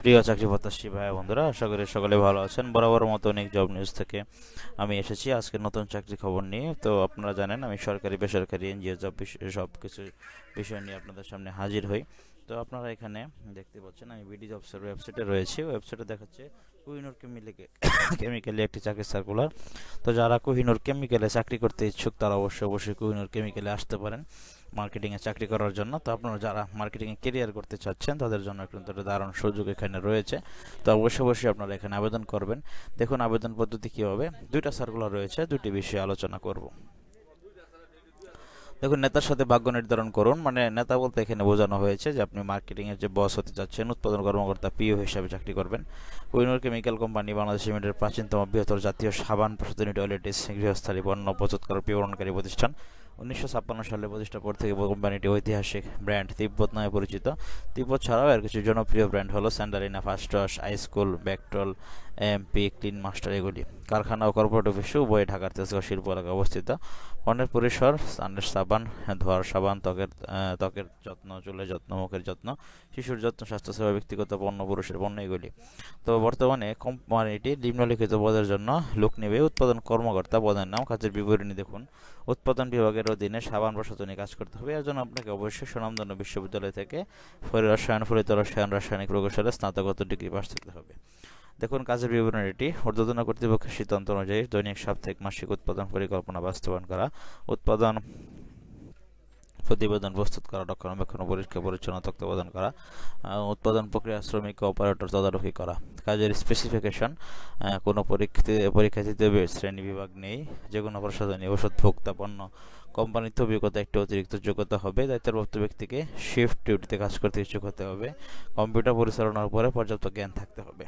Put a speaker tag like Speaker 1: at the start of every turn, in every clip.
Speaker 1: প্রিয় চাকরি প্রত্যাশী ভাই বন্ধুরা, আশা করি সকলে ভালো আছেন। বরাবর মতো অনেক জব নিউজ থেকে আমি এসেছি আজকে নতুন চাকরি খবর নিয়ে। তো আপনারা জানেন, আমি সরকারি, বেসরকারি, এনজিও জব সব কিছু বিষয় নিয়ে আপনাদের সামনে হাজির হই। তো আপনারা এখানে দেখতে পাচ্ছেন, আমি বিডি জবসের ওয়েবসাইটে রয়েছি। ওয়েবসাইটে দেখাচ্ছে কুহিনুর কেমিকে কেমিক্যালে একটি চাকরি সার্কুলার তো যারা কুহিনুর কেমিক্যালে চাকরি করতে ইচ্ছুক, তারা অবশ্যই অবশ্যই কুহিনুর কেমিক্যালে আসতে পারেন। মার্কেটিংয়ে চাকরি করার জন্য। তো আপনারা যারা মার্কেটিংয়ে কেরিয়ার করতে চাচ্ছেন, তাদের জন্য কিন্তু দারুণ সুযোগ এখানে রয়েছে। তো অবশ্যই অবশ্যই আপনারা এখানে আবেদন করবেন। দেখুন, আবেদন পদ্ধতি কী হবে? দুইটা সার্কুলার রয়েছে দুটি বিষয়ে আলোচনা করব। দেখুন, নেতার সাথে ভাগ্য নির্ধারণ করুন। মানে নেতা বলতে এখানে বোঝানো হয়েছে যে আপনি মার্কেটিংয়ের যে বস হতে যাচ্ছেন, উৎপাদন কর্মকর্তা পিও হিসাবে চাকরি করবেন। Kohinoor chemical company Bangladesh limited প্রাচীনতম বৃহত্তর জাতীয় সাবান প্রসাধনী টয়লেটিস গৃহস্থালী পণ্য প্রস্তুতকারক, বিবরণকারী প্রতিষ্ঠান। উনিশশো ছাপ্পান্ন সালে প্রতিষ্ঠার পর থেকে কোম্পানিটি ঐতিহাসিক ব্র্যান্ড তিব্বত নামে পরিচিত। তিব্বত ছাড়াও এর কিছু জনপ্রিয় ব্র্যান্ড হলো স্যান্ডালিনা ফাস্টস আইস্কুল ব্যাকটল, এমপি, ক্লিন মাস্টার এগুলি। কারখানা ও কর্পোরেট অফিসে উভয় ঢাকার তেজগাঁও শিল্প এলাকায় অবস্থিত। পণ্যের পরিসর স্নানের সাবান, ধোয়ার সাবান, ত্বকের ত্বকের যত্ন, চুলের যত্ন, মুখের যত্ন, শিশুর যত্ন, স্বাস্থ্যসেবা, ব্যক্তিগত পণ্য, পুরুষের পণ্য এগুলি। তো বর্তমানে কোম্পানিটি নিম্নলিখিত পদের জন্য লোক নেবে। উৎপাদন কর্মকর্তা পদের নাম কাজের বিবরণী দেখুন। উৎপাদন বিভাগের অধীনে সাবান প্রসাধনী কাজ করতে হবে। এর জন্য আপনাকে অবশ্যই সুনামধন্য বিশ্ববিদ্যালয় থেকে ফলে রসায়ন ফলিত রসায়ন, রাসায়নিক প্রকৌশলে স্নাতকোত্তর ডিগ্রি পাস থাকতে হবে। দেখুন, কাজের বিবরণীটি ঊর্ধ্বতন কর্তৃপক্ষের সিদ্ধান্ত অনুযায়ী দৈনিক, সাপ্তাহিক, মাসিক উৎপাদন পরিকল্পনা বাস্তবায়ন করা, উৎপাদন প্রতিবেদন প্রস্তুত করা, রক্ষণাবেক্ষণ পরীক্ষা পরিচ্ছন্ন তত্ত্বাবধান করা উৎপাদন প্রক্রিয়া, শ্রমিক, অপারেটর তদারকি করা। কাজের স্পেসিফিকেশন কোনো পরীক্ষা পরীক্ষার্থীতে শ্রেণি বিভাগ নেই যে কোনো প্রসাধনী ওষুধ ভোক্তা পণ্য কোম্পানিতে অভিজ্ঞতা একটি অতিরিক্ত যোগ্যতা হবে, দায়িত্বপ্রাপ্ত ব্যক্তিকে শিফট ডিউটিতে কাজ করতে ইচ্ছুক হতে হবে কম্পিউটার পরিচালনার উপরে পর্যাপ্ত জ্ঞান থাকতে হবে।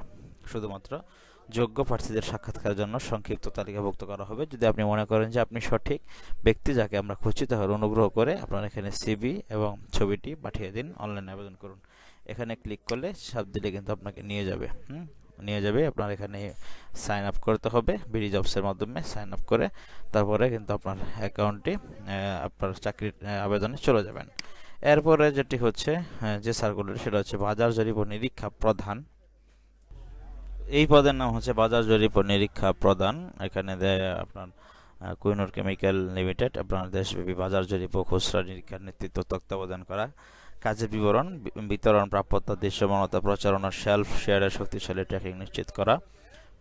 Speaker 1: শুধুমাত্র যোগ্য প্রার্থীদের সাক্ষাৎকারের জন্য সংক্ষিপ্ত তালিকাভুক্ত করা হবে। যদি আপনি মনে করেন যে আপনি সঠিক ব্যক্তি যাকে আমরা খুঁজছি, তাহলে অনুগ্রহ করে আপনার এখানে সিবি এবং ছবিটি পাঠিয়ে দিন অনলাইনে আবেদন করুন। এখানে ক্লিক করলে সব দিলে কিন্তু আপনাকে নিয়ে যাবে। হুম? নিয়ে যাবে। আপনার এখানে সাইন আপ করতে হবে বিডি জবসের মাধ্যমে সাইন আপ করে। তারপরে কিন্তু আপনার অ্যাকাউন্টটি আপনার চাকরির আবেদনে চলে যাবেন। এরপরে যেটি হচ্ছে যে সার্কুলার সেটা হচ্ছে বাজার জরিপ ও নিরীক্ষা প্রধান। এই পদের নাম হচ্ছে বাজার জরিপ ও নিরীক্ষা প্রদান এখানে আপনার কুইনোর কেমিক্যাল লিমিটেড, আপনার দেশব্যাপী বাজার জরিপ ও খুচরা নিরীক্ষার নেতৃত্ব তত্ত্বাবধান করা। কাজের বিবরণ বিতরণ প্রাপ্যতা, দৃশ্যমানতা, প্রচারণা শেলফ শেয়ারের শক্তিশালী ট্র্যাকিং নিশ্চিত করা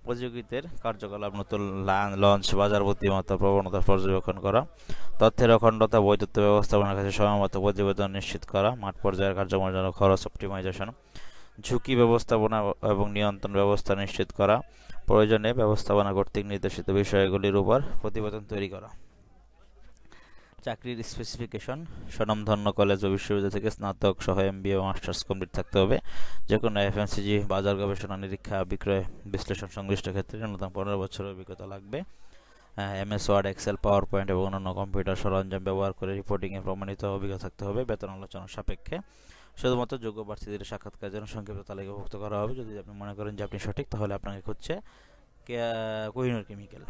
Speaker 1: প্রতিযোগিতার কার্যকলাপ, নতুন লঞ্চ বাজার বুদ্ধিমত্তা, প্রবণতা পর্যবেক্ষণ করা, তথ্যের অখণ্ডতা বৈদ্যুত্ব ব্যবস্থাপনার কাছে সময়মতো প্রতিবেদন নিশ্চিত করা, মাঠ পর্যায়ের কার্যক্রমের জন্য খরচ অপটিমাইজেশন ঝুঁকি ব্যবস্থাপনা এবং নিয়ন্ত্রণ ব্যবস্থা নিশ্চিত করা, প্রয়োজনে ব্যবস্থাপনা কর্তৃক নির্দেশিত বিষয়গুলির উপর প্রতিবেদন তৈরি করা। চাকরির স্পেসিফিকেশন স্বনামধন্য কলেজ ও বিশ্ববিদ্যালয় থেকে স্নাতক সহ এমবিএ ও মাস্টার্স কমপ্লিট থাকতে হবে। যে কোনো এফএমসিজি বাজার গবেষণা, নিরীক্ষা, বিক্রয়, বিশ্লেষণ, সংশ্লিষ্ট ক্ষেত্রে ন্যূনতম পনেরো বছরের অভিজ্ঞতা লাগবে। MS Word Excel PowerPoint এবং অন্যান্য কম্পিউটার সরঞ্জাম ব্যবহার করে রিপোর্টিংয়ে প্রমাণিত অভিজ্ঞতা থাকতে হবে বেতন আলোচনা সাপেক্ষে। শুধুমাত্র যোগ্য প্রার্থীদের সাক্ষাৎকার জন্য সংক্ষিপ্ত তালিকাভুক্ত করা হবে। যদি আপনি মনে করেন যে আপনি সঠিক, তাহলে আপনাকে খুঁজছে কোহিনুর কেমিক্যাল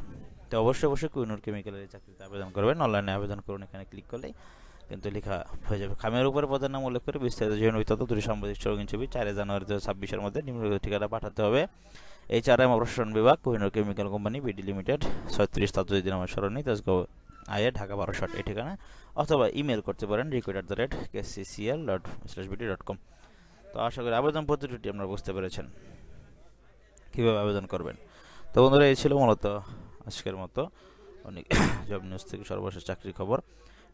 Speaker 1: তো অবশ্যই অবশ্যই কোহিনুর কেমিক্যালের চাকরিতে আবেদন করবেন। অনলাইনে আবেদন করুন, এখানে ক্লিক করলেই কিন্তু লেখা হয়ে যাবে। খামের উপরে পদের নাম উল্লেখ করে বিস্তারিত জীবন বিতত দুটি সাম্প্রতিক রঙিন ছবি চারে জানুয়ারি দু ছাব্বিশের মধ্যে নিম্নলিখিত ঠিকানা পাঠাতে হবে। এইচ আর এম প্রশাসন বিভাগ, Kohinoor chemical company BD limited ছত্রিশ দিন আমার স্মরণী তেজগাঁও আয়ে ঢাকা বারো শট এই ঠিকানা। অথবা ইমেল করতে পারেন recruit at the rate KCCL dot slash BD dot com তো আশা করি আবেদন পদ্ধতিটি আপনারা বুঝতে পেরেছেন। কীভাবে আবেদন করবেন? তো বন্ধুরা, এই ছিল মূলত আজকের মতো। অনেক জব নিউজ থেকে সর্বশেষ চাকরির খবর।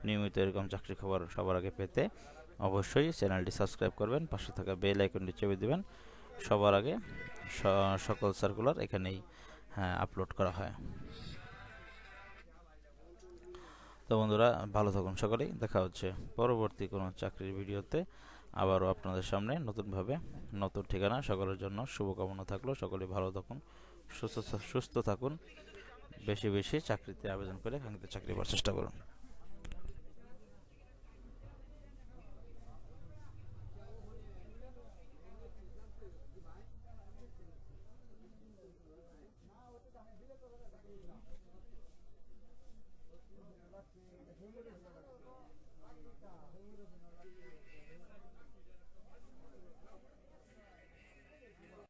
Speaker 1: নিয়মিত এরকম চাকরির খবর সবার আগে পেতে অবশ্যই চ্যানেলটি সাবস্ক্রাইব করবেন, পাশে থাকা বেল আইকনটি চেপে দেবেন। সবার আগে সকল সার্কুলার এখানেই হ্যাঁ আপলোড করা হয়। তো বন্ধুরা, ভালো থাকুন সকলেই। দেখা হচ্ছে পরবর্তী কোনো চাকরির ভিডিওতে। আবারও আপনাদের সামনে নতুনভাবে নতুন ঠিকানা, সকলের জন্য শুভকামনা থাকল। সকলে ভালো থাকুন সুস্থ সুস্থ থাকুন বেশি বেশি চাকরিতে আবেদন করে কাঙ্ক্ষিত চাকরি পাওয়ার চেষ্টা করুন।